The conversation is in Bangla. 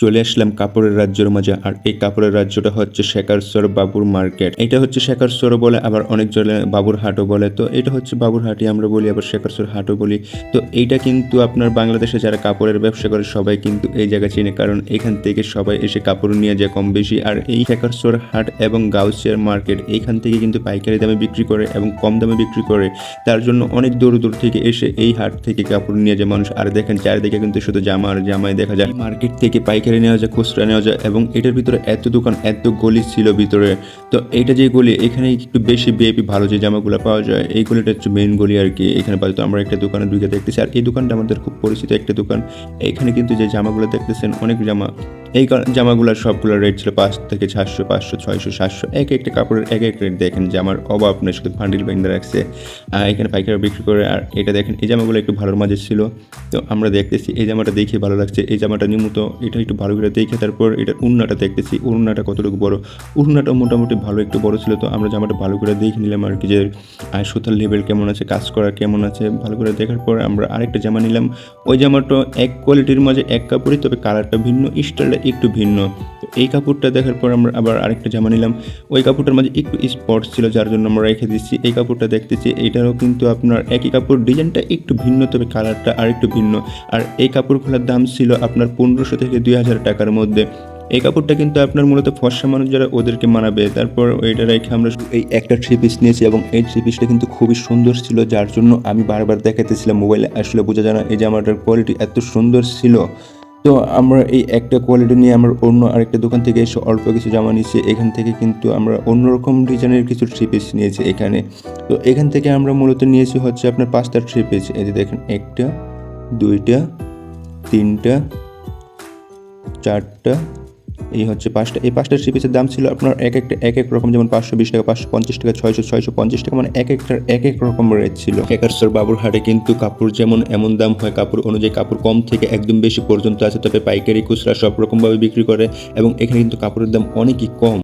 চলে আসলাম কাপড়ের রাজ্যের মাঝে, আর এই কাপড়ের রাজ্যটা হচ্ছে শেখারসর বাবুর মার্কেট। এটা হচ্ছে শেখারসর বলে আবার অনেক জলে বাবুর হাটও বলে। তো এটা হচ্ছে বাবুর হাটই আমরা বলি, আবার শেখারসর হাটও বলি। তো এইটা কিন্তু আপনার বাংলাদেশে যারা কাপড়ের ব্যবসা করে, সবাই কিন্তু এই জায়গা চিনে। কারণ এখান থেকে সবাই এসে কাপড় নিয়ে যায় কম বেশি। আর এই শেখারসর হাট এবং গাউসিয়ার মার্কেট এইখান থেকে কিন্তু পাইকারি দামে বিক্রি করে এবং কম দামে বিক্রি করে। তার জন্য অনেক দূর দূর থেকে এসে এই হাট থেকে কাপড় নিয়ে যায় মানুষ। আর দেখেন, চারিদিকে কিন্তু শুধু জামা আর জামাই দেখা যায়। মার্কেট থেকে পাইকারি নেওয়া যায়, খুচরা নেওয়া যায় এবং এটার ভিতরে এত দোকান, এত গলি ছিল ভিতরে। তো এইটা যে গলি এখানে একটু বেশি বিএপি ভালো যে জামাগুলো পাওয়া যায়, এই গলিটা হচ্ছে মেইন গলি আর কি। এখানে পাওয়া আমরা একটা দোকানে ঢুকে দেখতেছি। আর এই দোকানটা আমাদের খুব পরিচিত একটা দোকান। এখানে কিন্তু যে জামাগুলো দেখতেছেন, অনেক জামা। এই জামাগুলোর সবগুলোর রেট ছিল পাঁচ থেকে চারশো পাঁচশো, ছয়শো, সাতশো। এক একটা কাপড়ের এক এক রেট দেখেন জামার অভাব নেই, শুধু ফান্ডিল বেঁধে রাখছে এখানে পাইকারি বিক্রি করে, আর এটা দেখেন, এই জামাগুলো একটু ভালোর মাঝে ছিল। তো আমরা দেখতেছি এই জামাটা দেখে ভালো লাগছে, এই জামাটা নিয়মিত এটা একটু ভালো করে দেখে তারপর এটা উন্নাটা দেখতেছি, উন্নাটা কতটুকু বড়? উন্নাটা মোটামুটি ভালো একটু বড় ছিল, তো আমরা জামাটা ভালো করে দেখে নিলাম আর কি যে সুতার লেভেল কেমন আছে, কাজ করা কেমন আছে, ভালো করে দেখার পর আমরা আরেকটা জামা নিলাম। ওই জামাটা এক কোয়ালিটির মাঝে এক কাপড়ই, তবে কালারটা ভিন্ন স্টাইলটা একটু ভিন্ন। তো এই কাপড়টা দেখার পর আমরা আবার আরেকটা জামা নিলাম। ওই কাপড়টার মাঝে একটু স্পট ছিল, যার জন্য আমরা রেখে দিচ্ছি। এই কাপড়টা দেখতেছি এটারও কিন্তু আপনার একই কাপড়, ডিজাইনটা একটু ভিন্ন, তবে কালারটা আর একটু ভিন্ন। আর এই কাপড় কাপড়গুলোর দাম ছিল আপনার পনেরোশো থেকে দুই হাজার টাকার মধ্যে। এই কাপড়টা কিন্তু আপনার মূলত ফর্সা মানুষ যারা ওদেরকে মানাবে। তারপর ওইটা রেখে আমরা এই একটা থ্রি পিস নিয়েছি এবং এই থ্রি পিসটা কিন্তু খুবই সুন্দর ছিল, যার জন্য আমি বারবার দেখাতেছিলাম মোবাইলে। আসলে বোঝা যায় না এই জামাটার কোয়ালিটি এত সুন্দর ছিল। তো আমরা এই একটা কোয়ালিটি নিয়ে আমরা অন্য আরেকটা দোকান থেকে এসে অল্প কিছু জামা নিয়েছি এখান থেকে কিন্তু আমরা অন্যরকম ডিজাইনের কিছু থ্রি পিস নিয়েছি এখানে। তো এখান থেকে আমরা মূলত নিয়েছি হচ্ছে আপনার পাঁচটা থ্রি পিস এই যে দেখেন, একটা, দুইটা, তিনটা, চারটা এই হচ্ছে পাঁচটা, এই পাঁচটা থ্রি পিসের দাম ছিল আপনার এক একটা, এক এক রকম, যেমন পাঁচশো বিশ টাকা, পাঁচশো পঞ্চাশ টাকা, ছয়শো ছয়শো পঞ্চাশ টাকা মানে এক একটার এক এক রকম রেট ছিল। একাশোর বাবুর হাটে কিন্তু কাপড় যেমন এমন দাম হয়, কাপড় অনুযায়ী কাপড় কম থেকে একদম বেশি পর্যন্ত আছে, তবে পাইকারি খুচরা সব রকমভাবে বিক্রি করে, এবং এখানে কিন্তু কাপড়ের দাম অনেকই কম।